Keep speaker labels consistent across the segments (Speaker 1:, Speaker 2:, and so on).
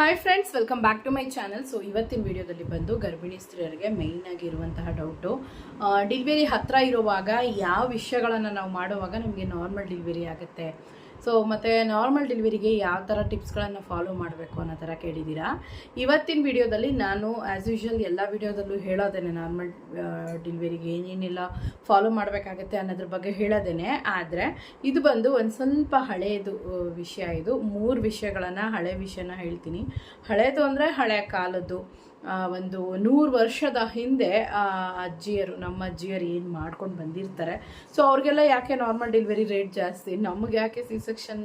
Speaker 1: Hi friends welcome back to my channel so ಇವತ್ತಿನ ವಿಡಿಯೋದಲ್ಲಿ ಬಂದು ಗರ್ಭಿಣಿ ಸ್ತ್ರೀಯರಿಗೆ ಮೇಯ್ನಾಗಿ ಆಗಿರುವಂತಹ ಡೌಟು ಡಿಲಿವರಿ ಹತ್ತಿರ ಇರುವಾಗ ಯಾವ ವಿಷಯಗಳನ್ನು ನಾವು ಮಾಡುವಾಗ ನಮಗೆ ನಾರ್ಮಲ್ ಡಿಲಿವರಿ ಆಗುತ್ತೆ. ಸೊ ಮತ್ತು ನಾರ್ಮಲ್ ಡೆಲಿವರಿಗೆ ಯಾವ ಥರ ಟಿಪ್ಸ್ಗಳನ್ನು ಫಾಲೋ ಮಾಡಬೇಕು ಅನ್ನೋ ಥರ ಕೇಳಿದ್ದೀರಾ ಇವತ್ತಿನ ವಿಡಿಯೋದಲ್ಲಿ ನಾನು ಆ್ಯಸ್ ಯೂಶ್ವಲ್ ಎಲ್ಲ ವಿಡಿಯೋದಲ್ಲೂ ಹೇಳೋದೇನೆ ನಾರ್ಮಲ್ ಡೆಲಿವರಿಗೆ ಏನೇನೆಲ್ಲ ಫಾಲೋ ಮಾಡಬೇಕಾಗತ್ತೆ ಅನ್ನೋದ್ರ ಬಗ್ಗೆ ಹೇಳೋದೇನೆ. ಆದರೆ, ಇದು ಬಂದು ಒಂದು ಸ್ವಲ್ಪ ಹಳೆಯದು ವಿಷಯ ಇದು. ಮೂರು ವಿಷಯಗಳನ್ನು, ಹಳೆ ವಿಷಯನ ಹೇಳ್ತೀನಿ. ಹಳೆಯದು ಅಂದರೆ ಹಳೆಯ ಕಾಲದ್ದು. ಒಂದು ನೂರು ವರ್ಷದ ಹಿಂದೆ ಅಜ್ಜಿಯರು, ನಮ್ಮ ಅಜ್ಜಿಯರು ಏನು ಮಾಡ್ಕೊಂಡು ಬಂದಿರ್ತಾರೆ. ಸೊ ಅವ್ರಿಗೆಲ್ಲ ಯಾಕೆ ನಾರ್ಮಲ್ ಡೆಲಿವರಿ ರೇಟ್ ಜಾಸ್ತಿ? ನಮಗೆ ಯಾಕೆ ಸಿ ಸೆಕ್ಷನ್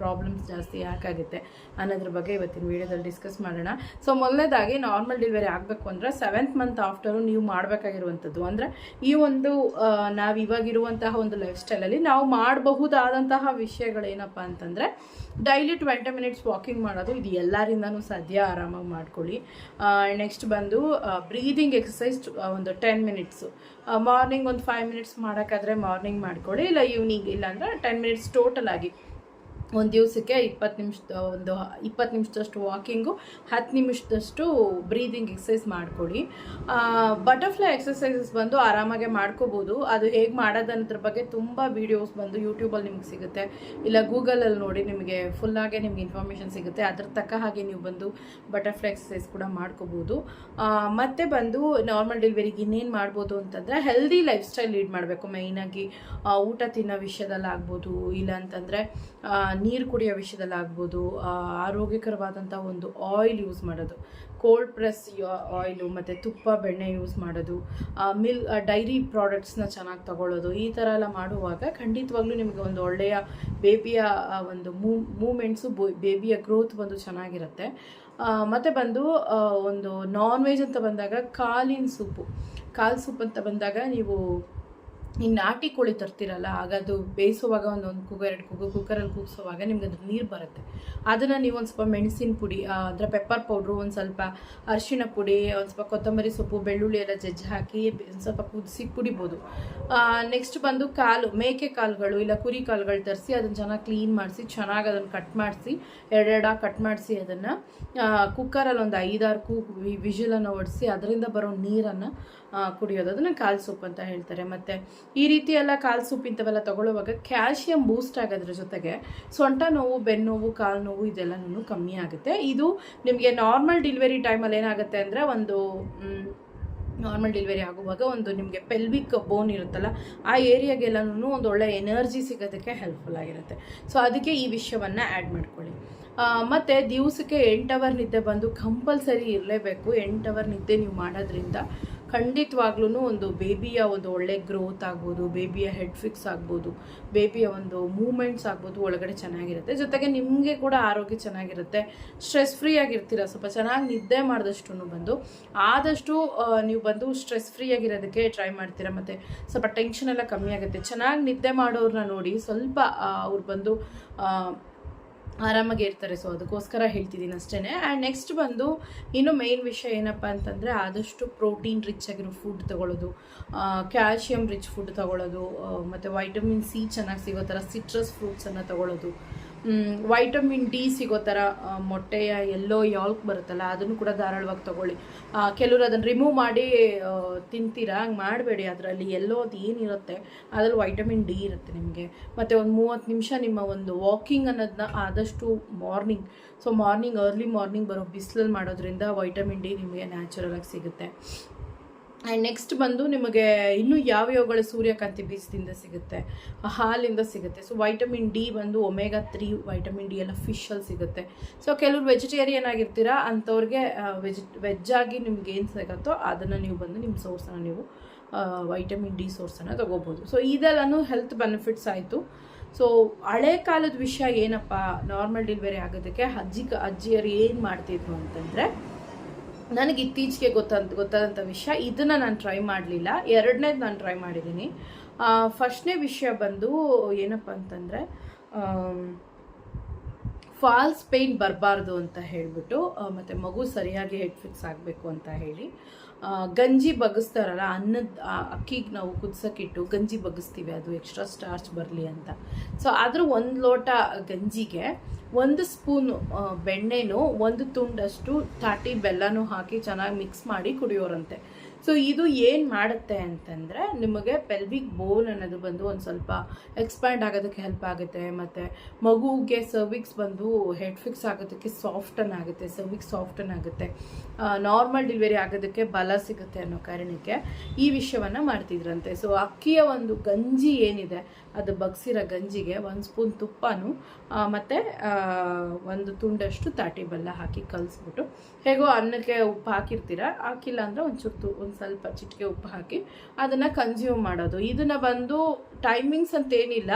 Speaker 1: ಪ್ರಾಬ್ಲಮ್ಸ್ ಜಾಸ್ತಿ ಯಾಕಾಗುತ್ತೆ ಅನ್ನೋದ್ರ ಬಗ್ಗೆ ಇವತ್ತಿನ ವಿಡಿಯೋದಲ್ಲಿ ಡಿಸ್ಕಸ್ ಮಾಡೋಣ. ಸೊ ಮೊದಲನೇದಾಗಿ ನಾರ್ಮಲ್ ಡೆಲಿವರಿ ಆಗಬೇಕು ಅಂದರೆ ಸೆವೆಂತ್ ಮಂತ್ ಆಫ್ಟರು ನೀವು ಮಾಡಬೇಕಾಗಿರುವಂಥದ್ದು. ಅಂದರೆ ಈ ಒಂದು ನಾವು ಇವಾಗಿರುವಂತಹ ಒಂದು ಲೈಫ್ ಸ್ಟೈಲಲ್ಲಿ ನಾವು ಮಾಡಬಹುದಾದಂತಹ ವಿಷಯಗಳೇನಪ್ಪ ಅಂತಂದರೆ ಡೈಲಿ ಟ್ವೆಂಟಿ ಮಿನಿಟ್ಸ್ ವಾಕಿಂಗ್ ಮಾಡೋದು ಇದು ಎಲ್ಲರಿಂದನೂ ಸಾಧ್ಯ, ಆರಾಮಾಗಿ ಮಾಡ್ಕೊಳ್ಳಿ. ನೆಕ್ಸ್ಟ್ ಬಂದು ಬ್ರೀದಿಂಗ್ ಎಕ್ಸಸೈಸ್ ಒಂದು ಟೆನ್ ಮಿನಿಟ್ಸು. ಮಾರ್ನಿಂಗ್ ಒಂದು ಫೈವ್ ಮಿನಿಟ್ಸ್ ಮಾಡೋಕ್ಕಾದ್ರೆ ಮಾರ್ನಿಂಗ್ ಮಾಡ್ಕೊಳ್ಳಿ, ಇಲ್ಲ ಈವ್ನಿಂಗ್ ಇಲ್ಲಾಂದ್ರೆ ಟೆನ್ ಮಿನಿಟ್ಸ್ ಟೋಟಲ್ ಆಗಿ. ಒಂದು ದಿವಸಕ್ಕೆ ಇಪ್ಪತ್ತು ನಿಮಿಷದ, ಒಂದು ಇಪ್ಪತ್ತು ನಿಮಿಷದಷ್ಟು ವಾಕಿಂಗು ಹತ್ತು ನಿಮಿಷದಷ್ಟು ಬ್ರೀದಿಂಗ್ ಎಕ್ಸಸೈಸ್ ಮಾಡಿಕೊಡಿ ಬಟರ್ಫ್ಲೈ ಎಕ್ಸಸೈಸಸ್ ಬಂದು ಆರಾಮಾಗೆ ಮಾಡ್ಕೋಬೋದು. ಅದು ಹೇಗೆ ಮಾಡೋದನ್ನೋದ್ರ ಬಗ್ಗೆ ತುಂಬ ವೀಡಿಯೋಸ್ ಬಂದು ಯೂಟ್ಯೂಬಲ್ಲಿ ನಿಮ್ಗೆ ಸಿಗುತ್ತೆ. ಇಲ್ಲ ಗೂಗಲಲ್ಲಿ ನೋಡಿ ನಿಮಗೆ ಫುಲ್ಲಾಗೆ ನಿಮ್ಗೆ ಇನ್ಫಾರ್ಮೇಷನ್ ಸಿಗುತ್ತೆ. ಅದ್ರ ತಕ್ಕ ಹಾಗೆ ನೀವು ಬಂದು ಬಟರ್ಫ್ಲೈ ಎಕ್ಸಸೈಸ್ ಕೂಡ ಮಾಡ್ಕೋಬೋದು. ಮತ್ತೆ ಬಂದು ನಾರ್ಮಲ್ ಡೆಲಿವರಿಗೆ ಇನ್ನೇನು ಮಾಡ್ಬೋದು ಅಂತಂದರೆ ಹೆಲ್ದಿ ಲೈಫ್ ಸ್ಟೈಲ್ ಲೀಡ್ ಮಾಡಬೇಕು ಮೈನಾಗಿ ಊಟ ತಿನ್ನೋ ವಿಷಯದಲ್ಲಾಗ್ಬೋದು. ಇಲ್ಲ ಅಂತಂದರೆ ನೀರು ಕುಡಿಯೋ ವಿಷಯದಲ್ಲಾಗ್ಬೋದು ಆರೋಗ್ಯಕರವಾದಂಥ ಒಂದು ಆಯಿಲ್ ಯೂಸ್ ಮಾಡೋದು ಕೋಲ್ಡ್ ಪ್ರೆಸ್ ಆಯಿಲು ಮತ್ತು ತುಪ್ಪ, ಬೆಣ್ಣೆ ಯೂಸ್ ಮಾಡೋದು ಮಿಲ್ ಡೈರಿ ಪ್ರಾಡಕ್ಟ್ಸ್ನ ಚೆನ್ನಾಗಿ ತಗೊಳ್ಳೋದು, ಈ ಥರ ಎಲ್ಲ ಮಾಡುವಾಗ ಖಂಡಿತವಾಗ್ಲೂ ನಿಮಗೆ ಒಂದು ಒಳ್ಳೆಯ ಬೇಬಿಯ ಒಂದು ಮೂ ಮೂಮೆಂಟ್ಸು ಬೇಬಿಯ ಗ್ರೋತ್ ಬಂದು ಚೆನ್ನಾಗಿರುತ್ತೆ. ಮತ್ತೆ ಬಂದು ಒಂದು ನಾನ್ ವೆಜ್ ಅಂತ ಬಂದಾಗ ಕಾಲಿನ ಸೂಪು, ಕಾಲು ಸೂಪ್ ಅಂತ ಬಂದಾಗ ನೀವು ಈ ನಾಟಿ ಕೋಳಿ ತರ್ತಿರಲ್ಲ, ಆಗ ಅದು ಬೇಯಿಸುವಾಗ ಒಂದು ಒಂದು ಎರಡು ಕೂಗು, ಕುಕ್ಕರಲ್ಲಿ ಕೂಗಿಸುವಾಗ ನಿಮ್ಗೆ ಅದ್ರ ನೀರು ಬರುತ್ತೆ. ಅದನ್ನು ನೀವು ಒಂದು ಸ್ವಲ್ಪ ಮೆಣಸಿನ ಪುಡಿ ಅದರ ಪೆಪ್ಪರ್ ಪೌಡ್ರು ಒಂದು ಸ್ವಲ್ಪ ಅರಿಶಿಣ ಪುಡಿ, ಒಂದು ಸ್ವಲ್ಪ ಕೊತ್ತಂಬರಿ ಸೊಪ್ಪು, ಬೆಳ್ಳುಳ್ಳಿ ಎಲ್ಲ ಜಜ್ಜಿ ಹಾಕಿ ಒಂದು ಸ್ವಲ್ಪ ಕುದಿಸಿ ಕುಡಿಬೋದು. ನೆಕ್ಸ್ಟ್ ಬಂದು ಕಾಲು, ಮೇಕೆ ಕಾಲುಗಳು ಇಲ್ಲ ಕುರಿ ಕಾಲುಗಳು ತರಿಸಿ ಅದನ್ನು ಚೆನ್ನಾಗಿ ಕ್ಲೀನ್ ಮಾಡಿಸಿ, ಚೆನ್ನಾಗಿ ಅದನ್ನು ಕಟ್ ಮಾಡಿಸಿ, ಎರಡೆರಡ ಕಟ್ ಮಾಡಿಸಿ ಅದನ್ನು ಕುಕ್ಕರಲ್ಲಿ ಒಂದು ಐದಾರು ಕೂ ವಿಜಿಲನ್ನು ಹೊಡಿಸಿ ಅದರಿಂದ ಬರೋ ನೀರನ್ನು ಕುಡಿಯೋದು. ಅದನ್ನು ಕಾಲು ಸೊಪ್ಪು ಅಂತ ಹೇಳ್ತಾರೆ. ಮತ್ತು ಈ ರೀತಿ ಎಲ್ಲ ಕಾಲು ಸೂಪ್ ಇಂಥವೆಲ್ಲ ತಗೊಳ್ಳುವಾಗ ಕ್ಯಾಲ್ಶಿಯಂ ಬೂಸ್ಟ್ ಆಗೋದ್ರ ಜೊತೆಗೆ ಸೊಂಟ ನೋವು ಬೆನ್ನೋವು ಕಾಲು ನೋವು ಇದೆಲ್ಲನೂ ಕಮ್ಮಿ ಆಗುತ್ತೆ. ಇದು ನಿಮಗೆ ನಾರ್ಮಲ್ ಡೆಲಿವರಿ ಟೈಮಲ್ಲಿ ಏನಾಗುತ್ತೆ ಅಂದರೆ ಒಂದು ನಾರ್ಮಲ್ ಡೆಲಿವರಿ ಆಗುವಾಗ ಒಂದು ನಿಮಗೆ ಪೆಲ್ವಿಕ್ ಬೋನ್ ಇರುತ್ತಲ್ಲ, ಆ ಏರಿಯಾಗೆಲ್ಲನೂ ಒಂದು ಒಳ್ಳೆ ಎನರ್ಜಿ ಸಿಗೋದಕ್ಕೆ ಹೆಲ್ಪ್ಫುಲ್ ಆಗಿರುತ್ತೆ. ಸೊ ಅದಕ್ಕೆ ಈ ವಿಷಯವನ್ನು ಆ್ಯಡ್ ಮಾಡ್ಕೊಳ್ಳಿ. ಮತ್ತೆ ದಿವಸಕ್ಕೆ ಎಂಟು ಅವರ್ ನಿದ್ದೆ ಬಂದು ಕಂಪಲ್ಸರಿ ಇರಲೇಬೇಕು. ಎಂಟು ಅವರ್ ನಿದ್ದೆ ನೀವು ಮಾಡೋದ್ರಿಂದ ಖಂಡಿತವಾಗ್ಲೂ ಒಂದು ಬೇಬಿಯ ಒಂದು ಒಳ್ಳೆ ಗ್ರೋತ್ ಆಗ್ಬೋದು, ಬೇಬಿಯ ಹೆಡ್ ಫಿಕ್ಸ್ ಆಗ್ಬೋದು, ಬೇಬಿಯ ಒಂದು ಮೂಮೆಂಟ್ಸ್ ಆಗ್ಬೋದು ಒಳಗಡೆ ಚೆನ್ನಾಗಿರುತ್ತೆ. ಜೊತೆಗೆ ನಿಮಗೆ ಕೂಡ ಆರೋಗ್ಯ ಚೆನ್ನಾಗಿರುತ್ತೆ. ಸ್ಟ್ರೆಸ್ ಫ್ರೀ ಆಗಿರ್ತೀರ ಸ್ವಲ್ಪ ಚೆನ್ನಾಗಿ ನಿದ್ದೆ ಮಾಡಿದಷ್ಟು ಬಂದು. ಆದಷ್ಟು ನೀವು ಬಂದು ಸ್ಟ್ರೆಸ್ ಫ್ರೀ ಆಗಿರೋದಕ್ಕೆ ಟ್ರೈ ಮಾಡ್ತೀರಾ. ಮತ್ತು ಸ್ವಲ್ಪ ಟೆನ್ಷನ್ ಎಲ್ಲ ಕಮ್ಮಿ ಆಗುತ್ತೆ. ಚೆನ್ನಾಗಿ ನಿದ್ದೆ ಮಾಡೋರನ್ನ ನೋಡಿ ಸ್ವಲ್ಪ ಅವ್ರು ಬಂದು ಆರಾಮಾಗಿ ಇರ್ತಾರೆ. ಸೊ ಅದಕ್ಕೋಸ್ಕರ ಹೇಳ್ತಿದ್ದೀನಿ ಅಷ್ಟೇ ಆ್ಯಂಡ್ ನೆಕ್ಸ್ಟ್ ಬಂದು, ಇನ್ನು ಮೇನ್ ವಿಷಯ ಏನಪ್ಪ ಅಂತಂದರೆ, ಆದಷ್ಟು ಪ್ರೋಟೀನ್ ರಿಚ್ ಆಗಿರೋ ಫುಡ್ ತಗೊಳ್ಳೋದು. ಕ್ಯಾಲ್ಶಿಯಂ ರಿಚ್ ಫುಡ್ ತಗೊಳ್ಳೋದು. ಮತ್ತು ವೈಟಮಿನ್ ಸಿ ಚೆನ್ನಾಗಿ ಸಿಗೋ ಥರ ಸಿಟ್ರಸ್ ಫ್ರೂಟ್ಸನ್ನು ತಗೊಳ್ಳೋದು. ವೈಟಮಿನ್ ಡಿ ಸಿಗೋ ಥರ ಮೊಟ್ಟೆಯ ಎಲ್ಲೋ ಯಾಲ್ಕ್ ಬರುತ್ತಲ್ಲ, ಅದನ್ನು ಕೂಡ ಧಾರಾಳವಾಗಿ ತಗೊಳ್ಳಿ. ಕೆಲವರು ಅದನ್ನು ರಿಮೂವ್ ಮಾಡಿ ತಿಂತೀರಾ? ಹಂಗೆ ಮಾಡಬೇಡಿ, ಅದರಲ್ಲಿ ಎಲ್ಲೋ ಅದು ಏನಿರುತ್ತೆ, ಅದರಲ್ಲಿ ವೈಟಮಿನ್ ಡಿ ಇರುತ್ತೆ ನಿಮಗೆ. ಮತ್ತು ಒಂದು ಮೂವತ್ತು ನಿಮಿಷ ನಿಮ್ಮ ಒಂದು ವಾಕಿಂಗ್ ಅನ್ನೋದನ್ನ ಆದಷ್ಟು morning so morning early morning ಬರೋ ಬಿಸಿಲಲ್ಲಿ ಮಾಡೋದ್ರಿಂದ ವೈಟಮಿನ್ ಡಿ ನಿಮಗೆ ನ್ಯಾಚುರಲಾಗಿ ಸಿಗುತ್ತೆ. ಆ್ಯಂಡ್ ನೆಕ್ಸ್ಟ್ ಬಂದು ನಿಮಗೆ ಇನ್ನೂ ಯಾವ ಯಾವಗಳು ಸೂರ್ಯಕಾಂತಿ ಬೀಜದಿಂದ ಸಿಗುತ್ತೆ? ಹಾಲಿಂದ ಸಿಗುತ್ತೆ. ಸೊ ವೈಟಮಿನ್ ಡಿ ಬಂದು ಒಮೆಗಾ ತ್ರೀ ವೈಟಮಿನ್ ಡಿ ಎಲ್ಲ ಫಿಶಲ್ಲಿ ಸಿಗುತ್ತೆ. ಸೊ ಕೆಲವರು ವೆಜಿಟೇರಿಯನ್ ಆಗಿರ್ತೀರಾ? ಅಂಥವ್ರಿಗೆ ವೆಜ್ ವೆಜ್ ಆಗಿ ನಿಮ್ಗೆ ಏನು ಸಿಗುತ್ತೋ ಅದನ್ನು ನೀವು ಬಂದು ನಿಮ್ಮ ಸೋರ್ಸನ್ನು ನೀವು ವೈಟಮಿನ್ ಡಿ ಸೋರ್ಸನ್ನು ತೊಗೋಬೋದು. ಸೊ ಇದೆಲ್ಲನೂ ಹೆಲ್ತ್ ಬೆನಿಫಿಟ್ಸ್ ಆಯಿತು. ಸೊ ಹಳೆ ಕಾಲದ ವಿಷಯ ಏನಪ್ಪ? ನಾರ್ಮಲ್ ಡೆಲಿವರಿ ಆಗೋದಕ್ಕೆ ಅಜ್ಜಿ ಅಜ್ಜಿಯರು ಏನು ಮಾಡ್ತಿದ್ರು ಅಂತಂದರೆ ನನಗೆ ಇತ್ತೀಚೆಗೆ ಗೊತ್ತಂತ ಗೊತ್ತಾದಂಥ ವಿಷಯ, ಇದನ್ನು ನಾನು ಟ್ರೈ ಮಾಡಲಿಲ್ಲ. ಎರಡನೇದು ನಾನು ಟ್ರೈ ಮಾಡಿದ್ದೀನಿ ಫಸ್ಟ್ನೇ ವಿಷಯ ಬಂದು ಏನಪ್ಪ ಅಂತಂದರೆ ಫಾಲ್ಸ್ ಪೇಯ್ನ್ ಬರಬಾರ್ದು ಅಂತ ಹೇಳಿಬಿಟ್ಟು ಮತ್ತು ಮಗು ಸರಿಯಾಗಿ ಹೆಡ್ ಫಿಕ್ಸ್ ಆಗಬೇಕು ಅಂತ ಹೇಳಿ ಗಂಜಿ ಬಗ್ಗಿಸ್ತಾರಲ್ಲ ಅನ್ನದ ಅಕ್ಕಿಗೆ ನಾವು ಕುದಿಸೋಕ್ಕಿಟ್ಟು ಗಂಜಿ ಬಗ್ಗಿಸ್ತೀವಿ ಅದು ಎಕ್ಸ್ಟ್ರಾ ಸ್ಟಾರ್ಚ್ ಬರಲಿ ಅಂತ. ಸೊ ಆದರೂ ಒಂದು ಲೋಟ ಗಂಜಿಗೆ ಒಂದು ಸ್ಪೂನು ಬೆಣ್ಣೆನೂ, ಒಂದು ತುಂಡಷ್ಟು ತಾಟಿ ಬೆಲ್ಲನೂ ಹಾಕಿ ಚೆನ್ನಾಗಿ ಮಿಕ್ಸ್ ಮಾಡಿ ಕುಡಿಯೋರಂತೆ. ಸೊ ಇದು ಏನು ಮಾಡುತ್ತೆ ಅಂತಂದರೆ ನಿಮಗೆ ಪೆಲ್ವಿಕ್ ಬೋನ್ ಅನ್ನೋದು ಬಂದು ಒಂದು ಸ್ವಲ್ಪ ಎಕ್ಸ್ಪ್ಯಾಂಡ್ ಆಗೋದಕ್ಕೆ ಹೆಲ್ಪ್ ಆಗುತ್ತೆ, ಮತ್ತು ಮಗುಗೆ ಸರ್ವಿಕ್ಸ್ ಬಂದು ಹೆಡ್ ಫಿಕ್ಸ್ ಆಗೋದಕ್ಕೆ ಸಾಫ್ಟನ್ ಆಗುತ್ತೆ ಸರ್ವಿಕ್ಸ್ ಸಾಫ್ಟನ್ ಆಗುತ್ತೆ. ನಾರ್ಮಲ್ ಡೆಲಿವರಿ ಆಗೋದಕ್ಕೆ ಬಲ ಸಿಗುತ್ತೆ ಅನ್ನೋ ಕಾರಣಕ್ಕೆ ಈ ವಿಷಯವನ್ನು ಮಾಡ್ತಿದ್ರಂತೆ. ಸೊ ಅಕ್ಕಿಯ ಒಂದು ಗಂಜಿ ಏನಿದೆ ಅದು ಬಗ್ಸಿರೋ ಗಂಜಿಗೆ ಒಂದು ಸ್ಪೂನ್ ತುಪ್ಪನೂ ಮತ್ತು ಒಂದು ತುಂಡಷ್ಟು ತಾಟಿ ಬೆಲ್ಲ ಹಾಕಿ ಕಲಿಸ್ಬಿಟ್ಟು, ಹೇಗೋ ಅನ್ನಕ್ಕೆ ಉಪ್ಪು ಹಾಕಿರ್ತೀರ, ಹಾಕಿಲ್ಲ ಅಂದರೆ ಒಂಚೂರು ತು, ಒಂದು ಸ್ವಲ್ಪ ಚಿಟಿಕೆ ಉಪ್ಪು ಹಾಕಿ ಅದನ್ನು ಕನ್ಸ್ಯೂಮ್ ಮಾಡೋದು. ಇದನ್ನು ಬಂದು ಟೈಮಿಂಗ್ಸ್ ಅಂತ ಏನಿಲ್ಲ.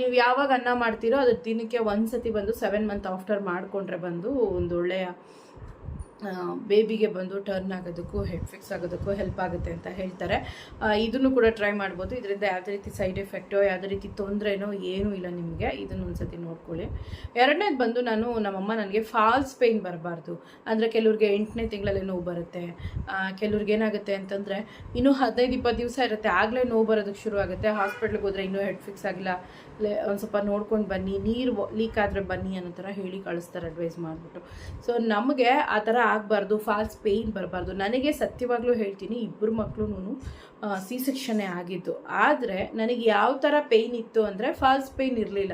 Speaker 1: ನೀವು ಯಾವಾಗ ಅನ್ನ ಮಾಡ್ತೀರೋ ಅದು ದಿನಕ್ಕೆ ಒಂದು ಸತಿ ಬಂದು ಸೆವೆನ್ ಮಂತ್ ಆಫ್ಟರ್ ಮಾಡಿಕೊಂಡ್ರೆ ಬಂದು ಒಂದು ಒಳ್ಳೆಯ ಬೇಬಿಗೆ ಬಂದು ಟರ್ನ್ ಆಗೋದಕ್ಕೂ ಹೆಡ್ ಫಿಕ್ಸ್ ಆಗೋದಕ್ಕೂ ಹೆಲ್ಪ್ ಆಗುತ್ತೆ ಅಂತ ಹೇಳ್ತಾರೆ. ಇದನ್ನು ಕೂಡ ಟ್ರೈ ಮಾಡ್ಬೋದು. ಇದರಿಂದ ಯಾವುದೇ ರೀತಿ ಸೈಡ್ ಎಫೆಕ್ಟೋ ಯಾವುದೇ ರೀತಿ ತೊಂದರೆನೋ ಏನೂ ಇಲ್ಲ ನಿಮಗೆ. ಇದನ್ನು ಒಂದ್ಸತಿ ನೋಡ್ಕೊಳ್ಳಿ. ಎರಡನೇದು ಬಂದು ನಾನು ನಮ್ಮಮ್ಮ ನನಗೆ ಫಾಲ್ಸ್ ಪೇಯ್ನ್ ಬರಬಾರ್ದು. ಅಂದರೆ ಕೆಲವ್ರಿಗೆ ಎಂಟನೇ ತಿಂಗಳಲ್ಲಿ ನೋವು ಬರುತ್ತೆ. ಕೆಲವ್ರಿಗೆ ಏನಾಗುತ್ತೆ ಅಂತಂದರೆ, ಇನ್ನೂ ಹದಿನೈದು, ಇಪ್ಪತ್ತು ದಿವಸ ಇರುತ್ತೆ. ಆಗಲೇ ನೋವು ಬರೋದಕ್ಕೆ ಶುರು ಆಗುತ್ತೆ ಹಾಸ್ಪಿಟ್ಲಿಗೆ ಹೋದರೆ ಇನ್ನೂ ಹೆಡ್ ಫಿಕ್ಸ್ ಆಗಿಲ್ಲ. ಒಂದು ಸ್ವಲ್ಪ ನೋಡ್ಕೊಂಡು ಬನ್ನಿ, ನೀರು ಲೀಕ್ ಆದರೆ ಬನ್ನಿ ಅನ್ನೋ ಥರ ಹೇಳಿ ಕಳಿಸ್ತಾರೆ ಅಡ್ವೈಸ್ ಮಾಡಿಬಿಟ್ಟು. ಸೊ ನಮಗೆ ಆ ಥರ ಆಗಬಾರ್ದು ಫಾಲ್ಸ್ ಪೇಯ್ನ್ ಬರಬಾರ್ದು. ನನಗೆ ಸತ್ಯವಾಗಲೂ ಹೇಳ್ತೀನಿ ಇಬ್ಬರು ಮಕ್ಕಳು ಸಿ ಸೆಕ್ಷನ್ನೇ ಆಗಿದ್ದು. ಆದರೆ, ನನಗೆ ಯಾವ ಥರ ಪೇಯ್ನ್ ಇತ್ತು ಅಂದರೆ ಫಾಲ್ಸ್ ಪೇಯ್ನ್ ಇರಲಿಲ್ಲ.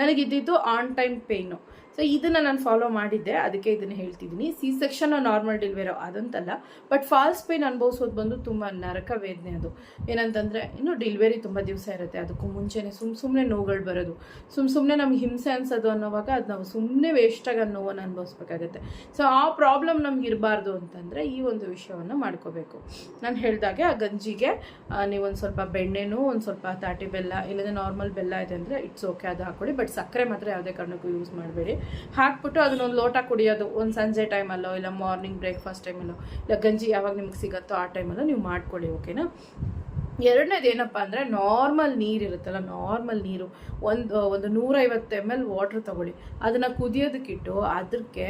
Speaker 1: ನನಗಿದ್ದಿದ್ದು ಆನ್ ಟೈಮ್ ಪೇಯ್ನು ಸೊ ಇದನ್ನು ನಾನು ಫಾಲೋ ಮಾಡಿದ್ದೆ. ಅದಕ್ಕೆ ಇದನ್ನು ಹೇಳ್ತಿದ್ದೀನಿ. ಸಿ ಸೆಕ್ಷನ್ ನಾರ್ಮಲ್ ಡೆಲಿವರಿ ಅದಂತಲ್ಲ. ಬಟ್ ಫಾಲ್ಸ್ ಪೇನ್ ಅನುಭವಿಸೋದು ಬಂದು ತುಂಬ ನರಕ ವೇದನೆ ಅದು. ಏನಂತಂದರೆ, ಇನ್ನು ಡೆಲಿವರಿ ತುಂಬ ದಿವಸ ಇರುತ್ತೆ. ಅದಕ್ಕೂ ಮುಂಚೆನೇ ಸುಮ್ಮ ಸುಮ್ಮನೆ ನೋವುಗಳು ಬರೋದು. ಸುಮ್ಮ ಸುಮ್ಮನೆ ನಮ್ಗೆ ಹಿಂಸೆ ಅನ್ಸೋದು ಅನ್ನೋವಾಗ ಅದು ನಾವು ಸುಮ್ಮನೆ ವೇಸ್ಟಾಗಿ ಆ ನೋವನ್ನು ಅನುಭವಿಸ್ಬೇಕಾಗತ್ತೆ. ಸೊ ಆ ಪ್ರಾಬ್ಲಮ್ ನಮ್ಗೆ ಇರಬಾರ್ದು ಅಂತಂದರೆ ಈ ಒಂದು ವಿಷಯವನ್ನು ಮಾಡ್ಕೋಬೇಕು. ನಾನು ಹೇಳಿದಾಗೆ ಆ ಗಂಜಿಗೆ ನೀವೊಂದು ಸ್ವಲ್ಪ ಬೆಣ್ಣೆನೂ ಒಂದು ಸ್ವಲ್ಪ ತಾಟಿ ಬೆಲ್ಲ ಇಲ್ಲದೆ ನಾರ್ಮಲ್ ಬೆಲ್ಲ ಇದೆ ಅಂದರೆ ಇಟ್ಸ್ ಓಕೆ ಅದು ಹಾಕ್ಕೊಳ್ಳಿ ಬಟ್ ಸಕ್ಕರೆ ಮಾತ್ರ ಯಾವುದೇ ಕಾರಣಕ್ಕೂ ಯೂಸ್ ಮಾಡಬೇಡಿ. ಹಾಕ್ಬಿಟ್ಟು ಅದನ್ನೊಂದು ಲೋಟ ಕುಡಿಯೋದು, ಒಂದು ಸಂಜೆ ಟೈಮಲ್ಲೋ ಇಲ್ಲ ಮಾರ್ನಿಂಗ್ ಬ್ರೇಕ್ಫಾಸ್ಟ್ ಟೈಮಲ್ಲೋ ಇಲ್ಲ ಗಂಜಿ ಯಾವಾಗ ನಿಮ್ಗೆ ಸಿಗುತ್ತೋ ಆ ಟೈಮಲ್ಲೋ ನೀವು ಮಾಡ್ಕೊಳ್ಳಿ ಓಕೆನಾ ಎರಡನೇದು ಏನಪ್ಪ ಅಂದರೆ ನಾರ್ಮಲ್ ನೀರು ಇರುತ್ತಲ್ಲ, ನಾರ್ಮಲ್ ನೀರು. ಒಂದು ಒಂದು ನೂರೈವತ್ತು ಎಂ ಎಲ್ ವಾಟ್ರ್ ತಗೊಳ್ಳಿ. ಅದನ್ನು ಕುದಿಯೋದಕ್ಕಿಟ್ಟು ಅದಕ್ಕೆ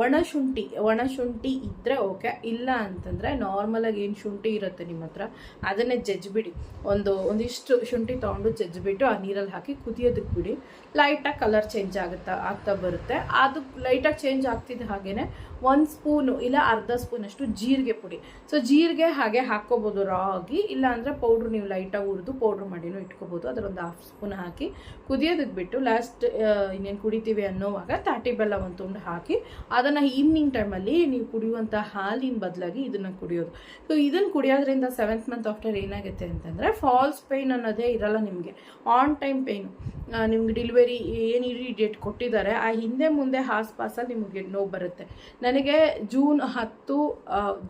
Speaker 1: ಒಣ ಶುಂಠಿ ಇದ್ದರೆ ಓಕೆ. ಇಲ್ಲ ಅಂತಂದರೆ ನಾರ್ಮಲಾಗಿ ಏನು ಶುಂಠಿ ಇರುತ್ತೆ ನಿಮ್ಮ ಹತ್ರ, ಅದನ್ನೇ ಜಜ್ಜಿಬಿಡಿ ಒಂದು, ಒಂದಿಷ್ಟು ಶುಂಠಿ ತೊಗೊಂಡು ಜಜ್ಜಿಬಿಟ್ಟು ಆ ನೀರಲ್ಲಿ ಹಾಕಿ ಕುದಿಯೋದಕ್ಕೆ ಬಿಡಿ. ಲೈಟಾಗಿ ಕಲರ್ ಚೇಂಜ್ ಆಗುತ್ತಾ, ಆಗ್ತಾ ಬರುತ್ತೆ. ಅದು ಲೈಟಾಗಿ ಚೇಂಜ್ ಆಗ್ತಿದ್ದ ಹಾಗೆಯೇ ಒಂದು ಸ್ಪೂನು ಇಲ್ಲ ಅರ್ಧ ಸ್ಪೂನಷ್ಟು ಜೀರಿಗೆ ಪುಡಿ. ಸೊ ಜೀರಿಗೆ ಹಾಗೆ ಹಾಕ್ಕೋಬೋದು ರಾ ಆಗಿ ಇಲ್ಲ ಅಂದರೆ ಪೌಡ್ರ್ ನೀವು ಲೈಟಾಗಿ ಹುರಿದು ಪೌಡ್ರ್ ಮಾಡಿನೂ ಇಟ್ಕೋಬೋದು. ಅದರೊಂದು ಹಾಫ್ ಸ್ಪೂನ್ ಹಾಕಿ ಕುದಿಯೋದಕ್ಕೆ ಬಿಟ್ಟು ಲಾಸ್ಟ್ ಇನ್ನೇನು ಕುಡಿತೀವಿ ಅನ್ನೋವಾಗ ತಾಟಿ ಬೆಲ್ಲ ಒಂದು ತುಂಡು ಹಾಕಿ ಅದನ್ನು ಈವ್ನಿಂಗ್ ಟೈಮಲ್ಲಿ ನೀವು ಕುಡಿಯುವಂಥ ಹಾಲಿನ ಬದಲಾಗಿ ಇದನ್ನು ಕುಡಿಯೋದು. ಸೊ ಇದನ್ನು ಕುಡಿಯೋದ್ರಿಂದ ಸೆವೆಂತ್ ಮಂತ್ ಆಫ್ಟರ್ ಏನಾಗುತ್ತೆ ಅಂತಂದರೆ ಫಾಲ್ಸ್ ಪೇಯ್ನ್ ಅನ್ನೋದೇ ಇರಲ್ಲ ನಿಮಗೆ. ಆನ್ ಟೈಮ್ ಪೇಯ್ನು ನಿಮ್ಗೆ ಡೆಲಿವರಿ ಏನು ಇಡೀ ಡೇಟ್ ಕೊಟ್ಟಿದ್ದಾರೆ, ಆ ಹಿಂದೆ ಮುಂದೆ ಆಸ್ಪಾಸಲ್ಲಿ ನಿಮಗೆ ನೋವು ಬರುತ್ತೆ. ನನಗೆ ಜೂನ್ ಹತ್ತು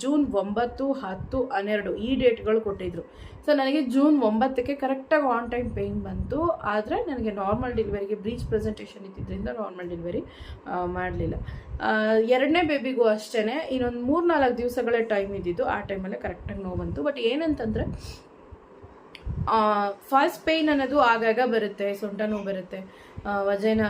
Speaker 1: ಜೂನ್ ಒಂಬತ್ತು, ಹತ್ತು, ಹನ್ನೆರಡು ಈ ಡೇಟ್ಗಳು ಕೊಟ್ಟಿದ್ರು. ಸೊ ನನಗೆ ಜೂನ್ ಒಂಬತ್ತಕ್ಕೆ ಕರೆಕ್ಟಾಗಿ ಆನ್ ಟೈಮ್ ಪೇಯ್ನ್ ಬಂತು. ಆದರೆ ನನಗೆ ನಾರ್ಮಲ್ ಡೆಲಿವರಿಗೆ ಬ್ರೀಚ್ ಪ್ರೆಸೆಂಟೇಷನ್ ಇದ್ದಿದ್ದರಿಂದ ನಾರ್ಮಲ್ ಡೆಲಿವರಿ ಮಾಡಲಿಲ್ಲ. ಎರಡನೇ ಬೇಬಿಗೂ ಅಷ್ಟೇ ಇನ್ನೊಂದು ಮೂರು ನಾಲ್ಕು ದಿವಸಗಳೇ ಟೈಮ್ ಇದ್ದಿದ್ದು. ಆ ಟೈಮಲ್ಲೇ ಕರೆಕ್ಟಾಗಿ ನೋವು ಬಂತು. ಬಟ್ ಏನಂತಂದರೆ ಫಾಸ್ಟ್ ಪೇಯ್ನ್ ಅನ್ನೋದು ಆಗಾಗ ಬರುತ್ತೆ, ಸೊಂಟ ನೋವು ಬರುತ್ತೆ. ವಜೈನ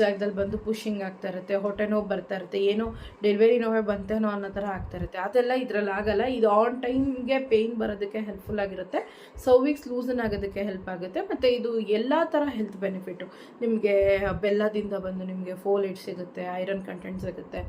Speaker 1: ಜಾಗದಲ್ಲಿ ಬಂದು ಪುಷಿಂಗ್ ಆಗ್ತಾ ಇರುತ್ತೆ ಹೊಟ್ಟೆ ನೋವು ಬರ್ತಾ ಇರುತ್ತೆ, ಏನೋ ಡೆಲಿವರಿ ನೋವೇ ಬಂತೇನೋ ಅನ್ನೋ ಥರ ಆಗ್ತಾ ಇರುತ್ತೆ. ಅದೆಲ್ಲ ಇದರಲ್ಲಿ ಆಗಲ್ಲ, ಇದು ಆನ್ ಟೈಮ್ಗೆ ಪೇಯ್ನ್ ಬರೋದಕ್ಕೆ ಹೆಲ್ಪ್ಫುಲ್ ಆಗಿರುತ್ತೆ. ಸರ್ವಿಕ್ಸ್ ಲೂಸನ್ ಆಗೋದಕ್ಕೆ ಹೆಲ್ಪ್ ಆಗುತ್ತೆ. ಮತ್ತು ಇದು ಎಲ್ಲ ಥರ ಹೆಲ್ತ್ ಬೆನಿಫಿಟ್ಟು ನಿಮಗೆ ಬೆಲ್ಲದಿಂದ ಬಂದು ನಿಮಗೆ ಫೋಲೇಟ್ ಸಿಗುತ್ತೆ ಐರನ್ ಕಂಟೆಂಟ್ ಸಿಗುತ್ತೆ.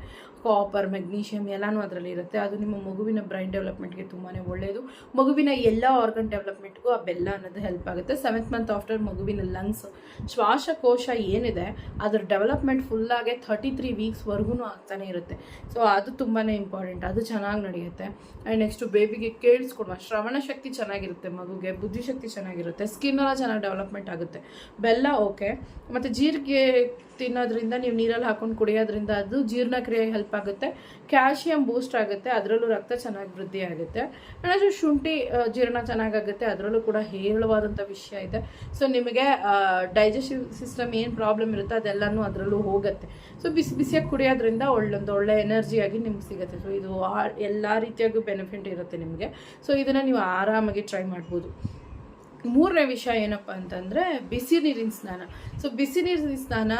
Speaker 1: ಕಾಪರ್ ಮೆಗ್ನೀಷಿಯಮ್ ಎಲ್ಲನೂ ಅದರಲ್ಲಿ ಇರುತ್ತೆ. ಅದು ನಿಮ್ಮ ಮಗುವಿನ ಬ್ರೈನ್ ಡೆವಲಪ್ಮೆಂಟ್ಗೆ ತುಂಬಾ ಒಳ್ಳೆಯದು ಮಗುವಿನ ಎಲ್ಲ ಆರ್ಗನ್ ಡೆವಲಪ್ಮೆಂಟ್ಗೂ ಆ ಬೆಲ್ಲ ಅನ್ನೋದು ಹೆಲ್ಪ್ ಆಗುತ್ತೆ. ಸೆವೆಂತ್ ಮಂತ್ ಆಫ್ಟರ್ ಮಗುವಿನ ಲಂಗ್ಸ್ ಶ್ವಾಸಕೋಶ ಏನಿದೆ, ಅದರ ಡೆವಲಪ್ಮೆಂಟ್ ಫುಲ್ಲಾಗೆ ಥರ್ಟಿ ತ್ರೀ ವೀಕ್ಸ್ವರೆಗೂ ಆಗ್ತಾನೆ ಇರುತ್ತೆ. ಸೊ ಅದು ತುಂಬಾ ಇಂಪಾರ್ಟೆಂಟ್ ಅದು ಚೆನ್ನಾಗಿ ನಡೆಯುತ್ತೆ. ಆ್ಯಂಡ್ ನೆಕ್ಸ್ಟು ಬೇಬಿಗೆ ಕೇಳಿಸ್ಕೊಡುವ. ಶ್ರವಣ ಶಕ್ತಿ ಚೆನ್ನಾಗಿರುತ್ತೆ ಮಗುಗೆ, ಬುದ್ಧಿಶಕ್ತಿ ಚೆನ್ನಾಗಿರುತ್ತೆ ಸ್ಕಿನ್ ಎಲ್ಲ ಚೆನ್ನಾಗಿ ಡೆವಲಪ್ಮೆಂಟ್ ಆಗುತ್ತೆ. ಬೆಲ್ಲ ಓಕೆ ಮತ್ತು ಜೀರಿಗೆ ತಿನ್ನೋದ್ರಿಂದ ನೀವು ನೀರಲ್ಲಿ ಹಾಕೊಂಡು ಕುಡಿಯೋದ್ರಿಂದ ಅದು ಜೀರ್ಣಕ್ರಿಯೆಗೆ ಹೆಲ್ಪ್ ಆಗುತ್ತೆ. ಕ್ಯಾಲ್ಶಿಯಂ ಬೂಸ್ಟ್ ಆಗುತ್ತೆ, ಅದರಲ್ಲೂ ರಕ್ತ ಚೆನ್ನಾಗಿ ವೃದ್ಧಿ ಆಗುತ್ತೆ. ಆ್ಯಂಡ್ ಶುಂಠಿ ಜೀರ್ಣ ಚೆನ್ನಾಗಾಗುತ್ತೆ, ಅದರಲ್ಲೂ ಕೂಡ ಹೇರಳವಾದಂಥ ವಿಷಯ ಇದೆ. ಸೊ ನಿಮಗೆ ಡೈಜೆಸ್ಟಿವ್ ಸಿಸ್ಟಮ್ ಏನು ಪ್ರಾಬ್ಲಮ್ ಇರುತ್ತೆ ಅದೆಲ್ಲನೂ ಅದರಲ್ಲೂ ಹೋಗುತ್ತೆ. ಸೊ ಬಿಸಿ ಬಿಸಿಯಾಗಿ ಕುಡಿಯೋದ್ರಿಂದ ಒಳ್ಳೊಂದು ಒಳ್ಳೆ ಎನರ್ಜಿಯಾಗಿ ನಿಮ್ಗೆ ಸಿಗುತ್ತೆ. ಸೊ ಇದು ಎಲ್ಲ ರೀತಿಯಾಗೂ ಬೆನಿಫಿಟ್ ಇರುತ್ತೆ ನಿಮಗೆ. ಸೊ ಇದನ್ನು ನೀವು ಆರಾಮಾಗಿ ಟ್ರೈ ಮಾಡ್ಬೋದು. ಮೂರನೇ ವಿಷಯ ಏನಪ್ಪ ಅಂತಂದರೆ ಬಿಸಿ ನೀರಿನ ಸ್ನಾನ. ಸೊ ಬಿಸಿ ನೀರಿನ ಸ್ನಾನ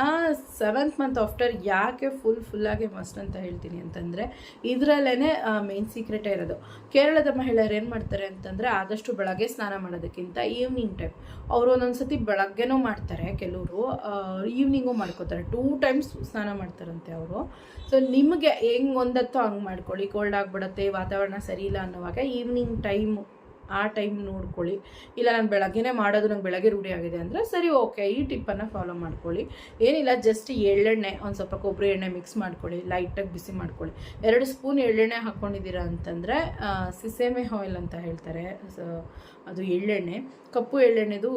Speaker 1: ಸೆವೆಂತ್ ಮಂತ್ ಆಫ್ಟರ್ ಯಾಕೆ ಫುಲ್ ಫುಲ್ಲಾಗಿ ಮಸ್ಟ್ ಅಂತ ಹೇಳ್ತೀನಿ ಅಂತಂದರೆ ಇದರಲ್ಲೇ ಮೇನ್ ಸೀಕ್ರೆಟೇ ಇರೋದು. ಕೇರಳದ ಮಹಿಳೆಯರು ಏನು ಮಾಡ್ತಾರೆ ಅಂತಂದರೆ ಆದಷ್ಟು ಬೆಳಗ್ಗೆ ಸ್ನಾನ ಮಾಡೋದಕ್ಕಿಂತ ಈವ್ನಿಂಗ್ ಟೈಮ್ ಅವರು ಒಂದೊಂದು ಸತಿ ಬೆಳಗ್ಗೆನೂ ಮಾಡ್ತಾರೆ ಕೆಲವರು ಈವ್ನಿಂಗು ಮಾಡ್ಕೋತಾರೆ. ಟೂ ಟೈಮ್ಸ್ ಸ್ನಾನ ಮಾಡ್ತಾರಂತೆ ಅವರು. ಸೊ ನಿಮಗೆ ಹೆಂಗೆ ಒಂದತ್ತೋ ಹಂಗೆ ಮಾಡ್ಕೊಳ್ಳಿ. ಕೋಲ್ಡ್ ಆಗಿಬಿಡುತ್ತೆ, ವಾತಾವರಣ ಸರಿ ಇಲ್ಲ ಅನ್ನೋವಾಗ ಈವ್ನಿಂಗ್ ಟೈಮು ಆ ಟೈಮ್ ನೋಡ್ಕೊಳ್ಳಿ. ಇಲ್ಲ, ನಾನು ಬೆಳಗ್ಗೆನೇ ಮಾಡೋದು ನಂಗೆ ಬೆಳಗ್ಗೆ ರೂಢಿ ಆಗಿದೆ ಅಂದರೆ ಸರಿ, ಓಕೆ, ಈ ಟಿಪ್ಪನ್ನು ಫಾಲೋ ಮಾಡ್ಕೊಳ್ಳಿ. ಏನಿಲ್ಲ ಜಸ್ಟ್ ಎಳ್ಳೆಣ್ಣೆ, ಒಂದು ಸ್ವಲ್ಪ ಕೊಬ್ಬರಿ ಎಣ್ಣೆ ಮಿಕ್ಸ್ ಮಾಡ್ಕೊಳ್ಳಿ ಲೈಟಾಗಿ ಬಿಸಿ ಮಾಡ್ಕೊಳ್ಳಿ. ಎರಡು ಸ್ಪೂನ್ ಎಳ್ಳೆಣ್ಣೆ ಹಾಕ್ಕೊಂಡಿದ್ದೀರಾ ಅಂತಂದರೆ ಸಿಸೇಮೆ ಆಯಿಲ್ ಅಂತ ಹೇಳ್ತಾರೆ. ಅದು ಎಳ್ಳೆಣ್ಣೆ. ಕಪ್ಪು ಎಳ್ಳೆಣ್ಣೆದು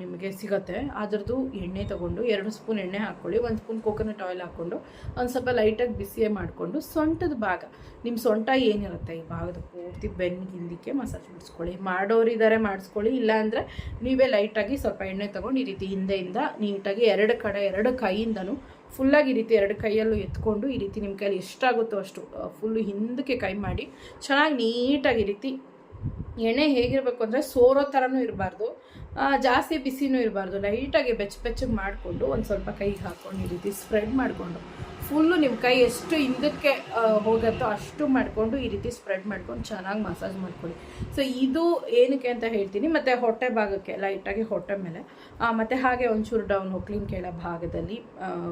Speaker 1: ನಿಮಗೆ ಸಿಗುತ್ತೆ. ಅದರದ್ದು ಎಣ್ಣೆ ತೊಗೊಂಡು ಎರಡು ಸ್ಪೂನ್ ಎಣ್ಣೆ ಹಾಕ್ಕೊಳ್ಳಿ ಒಂದು ಸ್ಪೂನ್ ಕೋಕೋನಟ್ ಆಯಿಲ್ ಹಾಕ್ಕೊಂಡು ಒಂದು ಸ್ವಲ್ಪ ಲೈಟಾಗಿ ಬಿಸಿಯೇ ಮಾಡಿಕೊಂಡು ಸೊಂಟದ ಭಾಗ. ನಿಮ್ಮ ಸೊಂಟ ಏನಿರುತ್ತೆ, ಈ ಭಾಗದ ಪೂರ್ತಿ ಬೆನ್ನು ಹಿಂದಕ್ಕೆ ಮಸಾಜ್ ಮಾಡಿಸ್ಕೊಳ್ಳಿ ಮಾಡೋರಿದ್ದಾರೆ ಮಾಡಿಸ್ಕೊಳ್ಳಿ. ಇಲ್ಲಾಂದರೆ ನೀವೇ ಲೈಟಾಗಿ ಸ್ವಲ್ಪ ಎಣ್ಣೆ ತೊಗೊಂಡು ಈ ರೀತಿ ಹಿಂದೆಯಿಂದ ನೀಟಾಗಿ ಎರಡು ಕಡೆ, ಎರಡು ಕೈಯಿಂದನೂ ಫುಲ್ಲಾಗಿ ಈ ರೀತಿ ಎರಡು ಕೈಯಲ್ಲೂ ಎತ್ಕೊಂಡು ಈ ರೀತಿ ನಿಮ್ಮ ಕೈಯಲ್ಲಿ ಎಷ್ಟಾಗುತ್ತೋ ಅಷ್ಟು ಫುಲ್ಲು ಹಿಂದಕ್ಕೆ ಕೈ ಮಾಡಿ ಚೆನ್ನಾಗಿ ನೀಟಾಗಿ ಈ ರೀತಿ ಎಣ್ಣೆ ಹೇಗಿರಬೇಕು ಅಂದರೆ ಸೋರೋ ಥರನೂ ಇರಬಾರ್ದು ಜಾಸ್ತಿ ಬಿಸಿನೂ ಇರಬಾರ್ದು. ಲೈಟಾಗಿ ಬೆಚ್ಚ ಬೆಚ್ಚಗೆ ಮಾಡಿಕೊಂಡು ಒಂದು ಸ್ವಲ್ಪ ಕೈಗೆ ಹಾಕ್ಕೊಂಡು ಈ ರೀತಿ ಸ್ಪ್ರೆಡ್ ಮಾಡಿಕೊಂಡು ಫುಲ್ಲು ನಿಮ್ಮ ಕೈ ಎಷ್ಟು ಹಿಂದಕ್ಕೆ ಹೋಗುತ್ತೋ ಅಷ್ಟು ಮಾಡಿಕೊಂಡು ಈ ರೀತಿ ಸ್ಪ್ರೆಡ್ ಮಾಡ್ಕೊಂಡು ಚೆನ್ನಾಗಿ ಮಸಾಜ್ ಮಾಡ್ಕೊಳ್ಳಿ. ಸೊ ಇದು ಏನಕ್ಕೆ ಅಂತ ಹೇಳ್ತೀನಿ, ಮತ್ತು ಹೊಟ್ಟೆ ಭಾಗಕ್ಕೆ, ಲೈಟಾಗಿ ಹೊಟ್ಟೆ ಮೇಲೆ ಮತ್ತು ಹಾಗೆ ಒಂಚೂರು ಡೌನ್ ಹೊಕ್ಲಿನ ಕೆಳ ಭಾಗದಲ್ಲಿ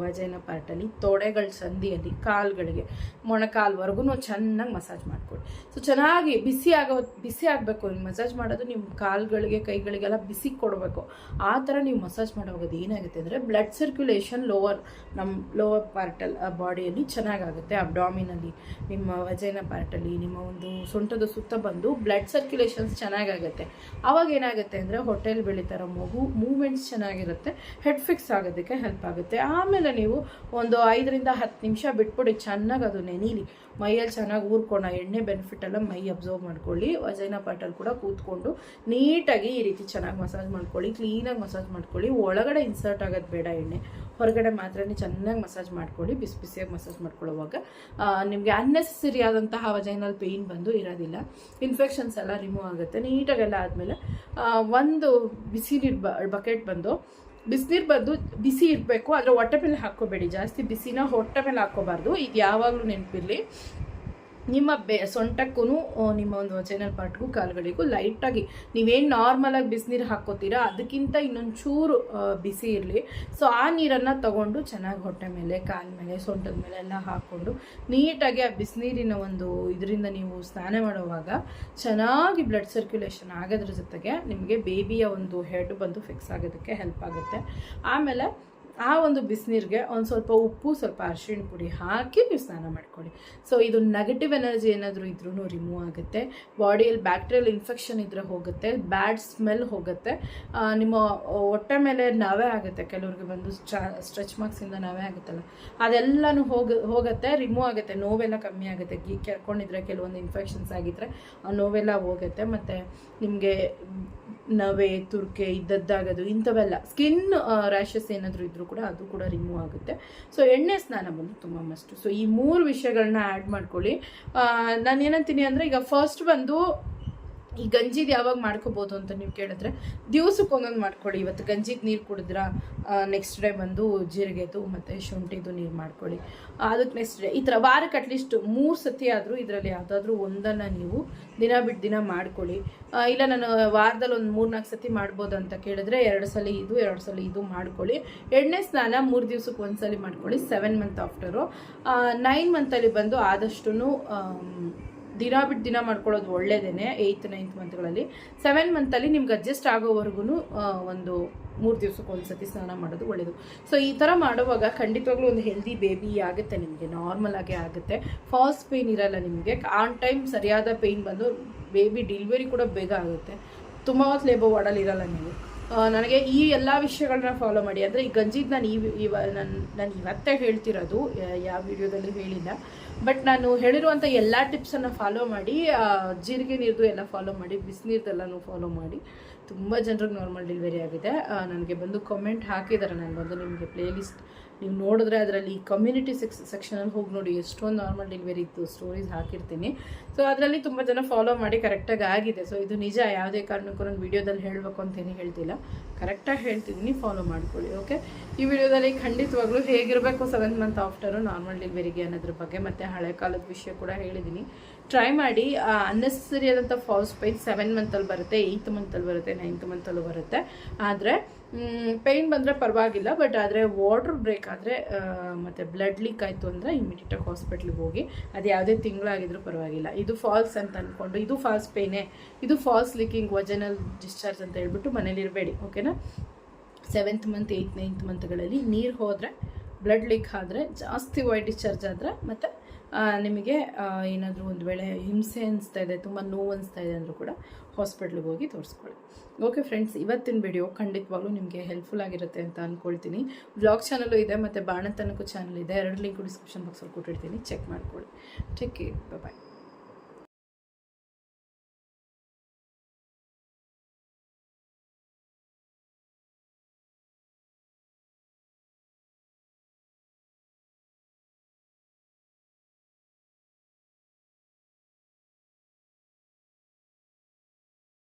Speaker 1: ವಜೈನ ಪಾರ್ಟಲ್ಲಿ ತೊಡೆಗಳ ಸಂದಿಯಲ್ಲಿ ಕಾಲುಗಳಿಗೆ, ಮೊಣಕಾಲ್ವರೆಗೂ ಚೆನ್ನಾಗಿ ಮಸಾಜ್ ಮಾಡ್ಕೊಳ್ಳಿ. ಸೊ ಚೆನ್ನಾಗಿ ಬಿಸಿ ಆಗೋ, ಬಿಸಿ ಆಗಬೇಕು, ನೀವು ಮಸಾಜ್ ಮಾಡೋದು, ನಿಮ್ಮ ಕಾಲುಗಳಿಗೆ, ಕೈಗಳಿಗೆಲ್ಲ ಬಿಸಿ ಕೊಡಬೇಕು. ಆ ಥರ ನೀವು ಮಸಾಜ್ ಮಾಡೋವಾಗ ಏನಾಗುತ್ತೆ ಅಂದರೆ ಬ್ಲಡ್ ಸರ್ಕ್ಯುಲೇಷನ್ ಲೋವರ್ ನಮ್ಮ ಲೋವರ್ ಪಾರ್ಟಲ್ಲಿ ಬಾಡಿಯಲ್ಲಿ ಚೆನ್ನಾಗಾಗುತ್ತೆ ಅಬ್ಡಾಮಿನಲ್ಲಿ ನಿಮ್ಮ ವಜೈನ ಪಾರ್ಟಲ್ಲಿ ನಿಮ್ಮ ಒಂದು ಸೊಂಟದ ಸುತ್ತ ಬಂದು ಬ್ಲಡ್ ಸರ್ಕ್ಯುಲೇಷನ್ಸ್ ಚೆನ್ನಾಗಾಗುತ್ತೆ. ಆವಾಗ ಏನಾಗುತ್ತೆ ಅಂದರೆ ಹೊಟ್ಟೆಲಿ ಬೆಳೀತಾರೋ ಮಗು ಮೂಮೆಂಟ್ಸ್ ಚೆನ್ನಾಗಿರುತ್ತೆ ಹೆಡ್ ಫಿಕ್ಸ್ ಆಗೋದಕ್ಕೆ ಹೆಲ್ಪ್ ಆಗುತ್ತೆ. ಆಮೇಲೆ ನೀವು ಒಂದು ಐದರಿಂದ ಹತ್ತು ನಿಮಿಷ ಬಿಟ್ಬಿಡಿ, ಚೆನ್ನಾಗಿ ಅದು ನೆನೀಲಿ. ಮೈಯಲ್ಲಿ ಚೆನ್ನಾಗಿ ಊರ್ಕೋಣ ಎಣ್ಣೆ ಬೆನಿಫಿಟ್ ಎಲ್ಲ ಮೈ ಅಬ್ಸರ್ವ್ ಮಾಡ್ಕೊಳ್ಳಿ, ವಜೈನ ಪಾರ್ಟಲ್ಲಿ ಕೂಡ ಕೂತ್ಕೊಂಡು ನೀಟಾಗಿ ಈ ರೀತಿ ಚೆನ್ನಾಗಿ ಮಸಾಜ್ ಮಾಡ್ಕೊಳ್ಳಿ ಕ್ಲೀನಾಗಿ ಮಸಾಜ್ ಮಾಡ್ಕೊಳ್ಳಿ, ಒಳಗಡೆ ಇನ್ಸರ್ಟ್ ಆಗೋದು ಬೇಡ ಎಣ್ಣೆ. ಹೊರಗಡೆ ಮಾತ್ರ ಚೆನ್ನಾಗಿ ಮಸಾಜ್ ಮಾಡ್ಕೊಳ್ಳಿ, ಬಿಸಿ ಬಿಸಿಯಾಗಿ ಮಸಾಜ್ ಮಾಡ್ಕೊಳ್ಳುವಾಗ. ನಿಮಗೆ ಅನ್ನೆಸೆಸರಿ ಆದಂತಹ ವಜೈನಲ್ ಪೇಯ್ನ್ ಬಂದು ಇರೋದಿಲ್ಲ. ಇನ್ಫೆಕ್ಷನ್ಸ್ ಎಲ್ಲ ರಿಮೂವ್ ಆಗುತ್ತೆ. ನೀಟಾಗೆಲ್ಲ ಆದಮೇಲೆ ಒಂದು ಬಿಸಿ ನೀರು ಬಕೆಟ್ ಬಂದು ಬಿಸಿನೀರು ಬಂದು ಬಿಸಿ ಇರಬೇಕು, ಆದರೆ ಹೊಟ್ಟೆ ಮೇಲೆ ಹಾಕ್ಕೋಬೇಡಿ. ಜಾಸ್ತಿ ಬಿಸಿನ ಹೊಟ್ಟೆ ಮೇಲೆ ಹಾಕ್ಕೋಬಾರ್ದು. ಇದು ಯಾವಾಗಲೂ ನೆನಪಿರಲಿ. ನಿಮ್ಮ ಬೆ ಸೊಂಟಕ್ಕೂ ನಿಮ್ಮ ಒಂದು ಚೈನಲ್ ಪಾರ್ಟ್ಗೂ ಕಾಲುಗಳಿಗೂ ಲೈಟಾಗಿ ನೀವೇನು ನಾರ್ಮಲಾಗಿ ಬಿಸಿನೀರು ಹಾಕ್ಕೋತೀರಾ, ಅದಕ್ಕಿಂತ ಇನ್ನೊಂದು ಚೂರು ಬಿಸಿ ಇರಲಿ. ಸೊ ಆ ನೀರನ್ನು ತಗೊಂಡು ಚೆನ್ನಾಗಿ ಹೊಟ್ಟೆ ಮೇಲೆ, ಕಾಲ ಮೇಲೆ, ಸೊಂಟದ ಮೇಲೆ ಎಲ್ಲ ಹಾಕ್ಕೊಂಡು ನೀಟಾಗಿ ಆ ಬಿಸಿನೀರಿನ ಒಂದು ಇದರಿಂದ ನೀವು ಸ್ನಾನ ಮಾಡುವಾಗ ಚೆನ್ನಾಗಿ ಬ್ಲಡ್ ಸರ್ಕ್ಯುಲೇಷನ್ ಆಗೋದ್ರ ಜೊತೆಗೆ ನಿಮಗೆ ಬೇಬಿಯ ಒಂದು ಹೆಡ್ ಬಂದು ಫಿಕ್ಸ್ ಆಗೋದಕ್ಕೆ ಹೆಲ್ಪ್ ಆಗುತ್ತೆ. ಆಮೇಲೆ ಆ ಒಂದು ಬಿಸಿನೀರಿಗೆ ಒಂದು ಸ್ವಲ್ಪ ಉಪ್ಪು, ಸ್ವಲ್ಪ ಅರಿಶಿಣ ಪುಡಿ ಹಾಕಿ ನೀವು ಸ್ನಾನ ಮಾಡ್ಕೊಳ್ಳಿ. ಸೊ ಇದು ನೆಗೆಟಿವ್ ಎನರ್ಜಿ ಏನಾದರೂ ಇದ್ರೂ ರಿಮೂವ್ ಆಗುತ್ತೆ. ಬಾಡಿಯಲ್ಲಿ ಬ್ಯಾಕ್ಟೀರಿಯಲ್ ಇನ್ಫೆಕ್ಷನ್ ಇದ್ದರೆ ಹೋಗುತ್ತೆ ಬ್ಯಾಡ್ ಸ್ಮೆಲ್ ಹೋಗುತ್ತೆ. ನಿಮ್ಮ ಹೊಟ್ಟೆ ಮೇಲೆ ನಾವೇ ಆಗುತ್ತೆ. ಕೆಲವ್ರಿಗೆ ಬಂದು ಸ್ಟ್ರೆಚ್ ಮಾರ್ಕ್ಸಿಂದ ನಾವೇ ಆಗುತ್ತಲ್ಲ. ಅದೆಲ್ಲನೂ ಹೋಗ, ಹೋಗುತ್ತೆ ರಿಮೂವ್ ಆಗುತ್ತೆ. ನೋವೆಲ್ಲ ಕಮ್ಮಿ ಆಗುತ್ತೆ. ಗೀ ಕೆರ್ಕೊಂಡಿದ್ರೆ, ಕೆಲವೊಂದು ಇನ್ಫೆಕ್ಷನ್ಸ್ ಆಗಿದ್ರೆ ಆ ನೋವೆಲ್ಲ ಹೋಗುತ್ತೆ. ಮತ್ತು ನಿಮಗೆ ನವೆ, ತುರ್ಕೆ ಇದ್ದದ್ದಾಗೋದು, ಇಂಥವೆಲ್ಲ. ಸ್ಕಿನ್ ರ್ಯಾಷಸ್ ಏನಾದರೂ ಇದ್ದರೂ ಕೂಡ ಅದು ಕೂಡ ರಿಮೂವ್ ಆಗುತ್ತೆ. ಸೊ ಎಣ್ಣೆ ಸ್ನಾನ ಬಂದು ತುಂಬ ಮಸ್ಟು ಸೊ ಈ ಮೂರು ವಿಷಯಗಳನ್ನ ಆ್ಯಡ್ ಮಾಡ್ಕೊಳ್ಳಿ. ನಾನು ಏನಂತೀನಿ ಅಂದರೆ ಈಗ ಫಸ್ಟ್ ಬಂದು ಈ ಗಂಜಿದು ಯಾವಾಗ ಮಾಡ್ಕೋಬೋದು ಅಂತ ನೀವು ಕೇಳಿದ್ರೆ ದಿವಸಕ್ಕೆ ಒಂದೊಂದು ಮಾಡ್ಕೊಳ್ಳಿ. ಇವತ್ತು ಗಂಜಿದ್ ನೀರು ಕುಡಿದ್ರಾ ನೆಕ್ಸ್ಟ್ ಡೇ ಬಂದು ಜೀರಿಗೆದು ಮತ್ತು ಶುಂಠಿದು ನೀರು ಮಾಡ್ಕೊಳ್ಳಿ. ಅದಕ್ಕೆ ನೆಕ್ಸ್ಟ್ ಡೇ ಈ ಥರ ವಾರಕ್ಕೆ ಅಟ್ಲೀಸ್ಟ್ ಮೂರು ಸತಿ ಆದರೂ ಇದರಲ್ಲಿ ಯಾವುದಾದ್ರೂ ಒಂದನ್ನು ನೀವು ದಿನ ಬಿಟ್ಟು ದಿನ ಮಾಡ್ಕೊಳ್ಳಿ. ಇಲ್ಲ ನಾನು ವಾರದಲ್ಲಿ ಒಂದು ಮೂರು ನಾಲ್ಕು ಸತಿ ಮಾಡ್ಬೋದು ಅಂತ ಕೇಳಿದ್ರೆ ಎರಡು ಸಲ ಇದು, ಎರಡು ಸಲ ಇದು ಮಾಡ್ಕೊಳ್ಳಿ. ಎಣ್ಣೆ ಸ್ನಾನ ಮೂರು ದಿವ್ಸಕ್ಕೆ ಒಂದು ಸಲ ಮಾಡ್ಕೊಳ್ಳಿ ಸೆವೆನ್ ಮಂತ್ ಆಫ್ಟರು ನೈನ್ ಮಂತಲ್ಲಿ ಬಂದು ಆದಷ್ಟು ದಿನ ಬಿಟ್ಟು ದಿನ ಮಾಡ್ಕೊಳ್ಳೋದು ಒಳ್ಳೇದೇನೆ ಏಯ್ತ್ ನೈನ್ತ್ ಮಂತ್ಗಳಲ್ಲಿ. ಸೆವೆನ್ ಮಂತಲ್ಲಿ ನಿಮ್ಗೆ ಅಡ್ಜಸ್ಟ್ ಆಗೋವರೆಗೂ ಒಂದು ಮೂರು ದಿವಸಕ್ಕೆ ಒಂದು ಸತಿ ಸ್ನಾನ ಮಾಡೋದು ಒಳ್ಳೆಯದು ಸೊ ಈ ಥರ ಮಾಡುವಾಗ ಖಂಡಿತವಾಗ್ಲೂ ಒಂದು ಹೆಲ್ದಿ ಬೇಬಿ ಆಗುತ್ತೆ ನಿಮಗೆ ನಾರ್ಮಲ್ ಆಗಿ ಆಗುತ್ತೆ. ಫಾಸ್ಟ್ ಪೇಯ್ನ್ ಇರಲ್ಲ ನಿಮಗೆ ಆನ್ ಟೈಮ್ ಸರಿಯಾದ ಪೇಯ್ನ್ ಬಂದು ಬೇಬಿ ಡೆಲಿವರಿ ಕೂಡ ಬೇಗ ಆಗುತ್ತೆ. ತುಂಬ ಹೊತ್ತು ಲೇಬರ್ ವಾರ್ಡಲ್ಲಿ ಇರಲ್ಲ ನೀವು. ನನಗೆ ಈ ಎಲ್ಲ ವಿಷಯಗಳನ್ನ ಫಾಲೋ ಮಾಡಿ. ಅಂದರೆ ಈ ಗಂಜಿದ್ ನಾನು ಈ ಇವ ನಾನು ನಾನು ಇವತ್ತೇ ಹೇಳ್ತಿರೋದು ಯಾವ ವಿಡಿಯೋದಲ್ಲಿ ಹೇಳಿಲ್ಲ. ಬಟ್ ನಾನು ಹೇಳಿರುವಂಥ ಎಲ್ಲ ಟಿಪ್ಸನ್ನು ಫಾಲೋ ಮಾಡಿ ಜೀರಿಗೆ ನೀರ್ದು ಎಲ್ಲ ಫಾಲೋ ಮಾಡಿ ಬಿಸಿನೀರ್ದೆಲ್ಲನೂ ಫಾಲೋ ಮಾಡಿ. ತುಂಬ ಜನರಿಗೆ ನಾರ್ಮಲ್ ಡೆಲಿವರಿ ಆಗಿದೆ. ನನಗೆ ಬಂದು ಕಮೆಂಟ್ ಹಾಕಿದ್ದಾರೆ. ನಾನು ಬಂದು ನಿಮಗೆ ಪ್ಲೇಲಿಸ್ಟ್ ನೀವು ನೋಡಿದ್ರೆ ಅದರಲ್ಲಿ ಕಮ್ಯುನಿಟಿ ಸೆಕ್ಸ್ ಸೆಕ್ಷನಲ್ಲಿ ಹೋಗಿ ನೋಡಿ, ಎಷ್ಟೊಂದು ನಾರ್ಮಲ್ ಡೆಲಿವರಿ ಇತ್ತು ಸ್ಟೋರೀಸ್ ಹಾಕಿರ್ತೀನಿ. ಸೊ ಅದರಲ್ಲಿ ತುಂಬ ಜನ ಫಾಲೋ ಮಾಡಿ ಕರೆಕ್ಟಾಗಿ ಆಗಿದೆ. ಸೊ ಇದು ನಿಜ, ಯಾವುದೇ ಕಾರಣಕ್ಕೂ ನಾನು ವೀಡಿಯೋದಲ್ಲಿ ಹೇಳಬೇಕು ಅಂತೇನು ಹೇಳ್ತಿಲ್ಲ. ಕರೆಕ್ಟಾಗಿ ಹೇಳ್ತಿದ್ದೀನಿ ಫಾಲೋ ಮಾಡ್ಕೊಳ್ಳಿ ಓಕೆ ಈ ವಿಡಿಯೋದಲ್ಲಿ ಖಂಡಿತವಾಗ್ಲೂ ಹೇಗಿರಬೇಕು ಸೆವೆನ್ ಮಂತ್ ಆಫ್ಟರು ನಾರ್ಮಲ್ ಡೆಲಿವರಿಗೆ ಅನ್ನೋದ್ರ ಬಗ್ಗೆ ಮತ್ತು ಹಳೆ ಕಾಲದ ವಿಷಯ ಕೂಡ ಹೇಳಿದ್ದೀನಿ. ಟ್ರೈ ಮಾಡಿ ಅನ್ನೆಸರಿ ಆದಂಥ ಫಾಲ್ಸ್ ಪೈನ್ ಸೆವೆನ್ ಮಂತಲ್ಲಿ ಬರುತ್ತೆ ಏಯ್ತ್ ಮಂತಲ್ಲಿ ಬರುತ್ತೆ ನೈನ್ತ್ ಮಂತಲ್ಲೂ ಬರುತ್ತೆ. ಆದರೆ ಪೇಯ್ನ್ ಬಂದರೆ ಪರವಾಗಿಲ್ಲ ಬಟ್ ಆದರೆ ವಾಟ್ರ್ ಬ್ರೇಕ್ ಆದರೆ ಮತ್ತು ಬ್ಲಡ್ ಲೀಕ್ ಆಯಿತು ಅಂದರೆ ಇಮಿಡಿಯೇಟಾಗಿ ಹಾಸ್ಪಿಟ್ಲಿಗೆ ಹೋಗಿ, ಅದು ಯಾವುದೇ ತಿಂಗಳಾಗಿದ್ರೂ ಪರವಾಗಿಲ್ಲ. ಇದು ಫಾಲ್ಸ್ ಅಂತ ಅಂದ್ಕೊಂಡು ಇದು ಫಾಲ್ಸ್ ಪೇಯ್ನೇ ಇದು ಫಾಲ್ಸ್ ಲೀಕಿಂಗ್ ವಜನಲ್ ಡಿಸ್ಚಾರ್ಜ್ ಅಂತ ಹೇಳ್ಬಿಟ್ಟು ಮನೇಲಿ ಇರಬೇಡಿ ಓಕೆನಾ ಸೆವೆಂತ್ ಮಂತ್ ಏಯ್ತ್ ನೈನ್ತ್ ಮಂತ್ಗಳಲ್ಲಿ ನೀರು ಹೋದರೆ ಬ್ಲಡ್ ಲೀಕ್ ಆದರೆ, ಜಾಸ್ತಿ ವೈಟ್ ಡಿಸ್ಚಾರ್ಜ್ ಆದರೆ, ಮತ್ತು ನಿಮಗೆ ಏನಾದರೂ ಒಂದು ವೇಳೆ ಹಿಂಸೆ ಅನಿಸ್ತಾ ಇದೆ, ತುಂಬ ನೋವು ಅನಿಸ್ತಾ ಇದೆ ಅಂದರೂ ಕೂಡ ಹಾಸ್ಪಿಟ್ಲಿಗೆ ಹೋಗಿ ತೋರಿಸ್ಕೊಳ್ಳಿ. ಓಕೆ ಫ್ರೆಂಡ್ಸ್ ಇವತ್ತಿನ ವಿಡಿಯೋ ಖಂಡಿತವಾಗ್ಲೂ ನಿಮಗೆ ಹೆಲ್ಪ್ಫುಲ್ ಆಗಿರುತ್ತೆ ಅಂತ ಅಂದ್ಕೊಳ್ತೀನಿ ಬ್ಲಾಗ್ ಚಾನಲು ಇದೆ, ಮತ್ತು ಬಾಣತನಕ್ಕೂ ಚಾನಲ್ ಇದೆ. ಎರಡು ಲಿಂಕು ಡಿಸ್ಕ್ರಿಪ್ಷನ್ ಬಾಕ್ಸಲ್ಲಿ ಕೊಟ್ಟಿರ್ತೀನಿ. ಚೆಕ್ ಮಾಡ್ಕೊಳ್ಳಿ. Take care bye